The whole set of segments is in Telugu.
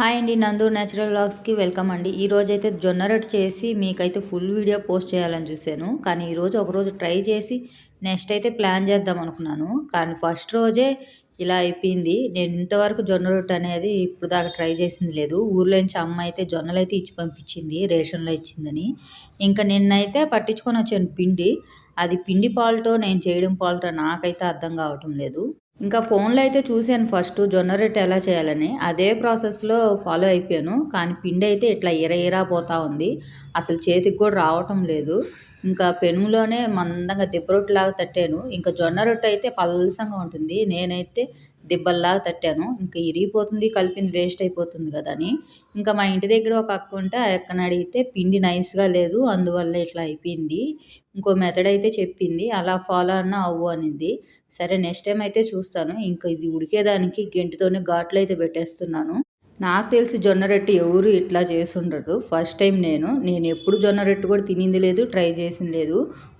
హాయ్ అండి నందు న్యాచురల్ వ్లాగ్స్కి వెల్కమ్ అండి. ఈ అయితే జొన్న రొట్టె చేసి మీకైతే ఫుల్ వీడియో పోస్ట్ చేయాలని చూశాను. కానీ ఈరోజు ఒకరోజు ట్రై చేసి నెక్స్ట్ అయితే ప్లాన్ చేద్దాం అనుకున్నాను. కానీ ఫస్ట్ రోజే ఇలా అయిపోయింది. నేను ఇంతవరకు జొన్న రొట్టె అనేది ఇప్పుడు దాకా ట్రై చేసింది లేదు. ఊర్లో నుంచి అమ్మ అయితే జొన్నలు అయితే ఇచ్చి పంపించింది రేషన్లో ఇచ్చిందని. ఇంకా నిన్నైతే పట్టించుకొని వచ్చాను పిండి. అది పిండి పాలతో నేను చేయడం పాలతో నాకైతే అర్థం కావటం లేదు. ఇంకా ఫోన్లో అయితే చూశాను ఫస్ట్ జొన్న రొట్టె ఎలా చేయాలని. అదే ప్రాసెస్లో ఫాలో అయిపోయాను. కానీ పిండి అయితే ఇట్లా ఇర ఇరా పోతూ ఉంది. అసలు చేతికి కూడా రావటం లేదు. ఇంకా పెనుములోనే మందంగా దిబ్బరొట్టులాగా తట్టాను. ఇంకా జొన్న రొట్టె అయితే పల్సంగా ఉంటుంది. నేనైతే దిబ్బల్లా తట్టాను. ఇంకా ఇరిగిపోతుంది కలిపింది వేస్ట్ అయిపోతుంది కదా అని. ఇంకా మా ఇంటి దగ్గర ఒక అక్క ఉంటే ఆ అక్కని అడిగితే పిండి నైస్గా లేదు అందువల్ల ఇట్లా అయిపోయింది. ఇంకో మెథడ్ అయితే చెప్పింది అలా ఫాలో అన్న అవ్వు అనింది. సరే నెక్స్ట్ టైం అయితే చూస్తాను. ఇంకా ఇది ఉడికేదానికి గెంటితోనే ఘాట్లు అయితే పెట్టేస్తున్నాను. నాకు తెలిసి జొన్న రొట్టె ఎవరు ఇట్లా చేసుండరు ఫస్ట్ టైం నేను. నేను ఎప్పుడు జొన్న రొట్టె కూడా తినింది లేదు ట్రై చేసింది లేదు.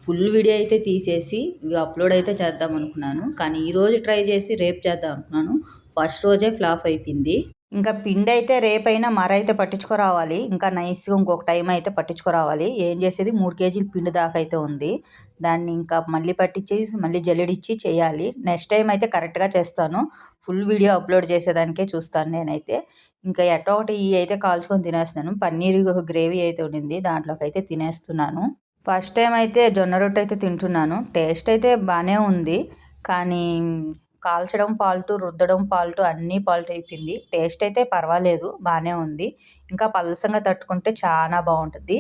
ఫుల్ వీడియో అయితే తీసేసి అప్లోడ్ అయితే చేద్దాం అనుకున్నాను. కానీ ఈరోజు ట్రై చేసి రేపు చేద్దాం అనుకున్నాను. ఫస్ట్ రోజే ఫ్లాప్ అయిపోయింది. ఇంకా పిండి అయితే రేపైనా మర అయితే పట్టించుకురావాలి. ఇంకా నైస్గా ఇంకొక టైం అయితే పట్టించుకురావాలి. ఏం చేసేది? మూడు కేజీల పిండి దాకా అయితే ఉంది. దాన్ని ఇంకా మళ్ళీ పట్టించేసి మళ్ళీ జల్లెడిచ్చి చేయాలి. నెక్స్ట్ టైం అయితే కరెక్ట్గా చేస్తాను. ఫుల్ వీడియో అప్లోడ్ చేసేదానికే చూస్తాను నేనైతే. ఇంకా ఎట్టో ఒకటి ఈ అయితే కాల్చుకొని తినేస్తున్నాను. పన్నీర్ గ్రేవీ అయితే ఉండింది. దాంట్లోకి అయితే తినేస్తున్నాను. ఫస్ట్ టైం అయితే జొన్న రొట్టె అయితే తింటున్నాను. టేస్ట్ అయితే బాగానే ఉంది. కానీ కాల్చడం పాల్టు రుద్దడం పాల్టు అన్నీ పాల్ట్ అయిపోయింది. టేస్ట్ అయితే పర్వాలేదు బాగానే ఉంది. ఇంకా పలసంగా తట్టుకుంటే చాలా బాగుంటుంది.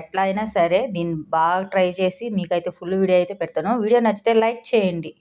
ఎట్లా అయినా సరే దీన్ని బాగా ట్రై చేసి మీకైతే ఫుల్ వీడియో అయితే పెడతాను. వీడియో నచ్చితే లైక్ చేయండి.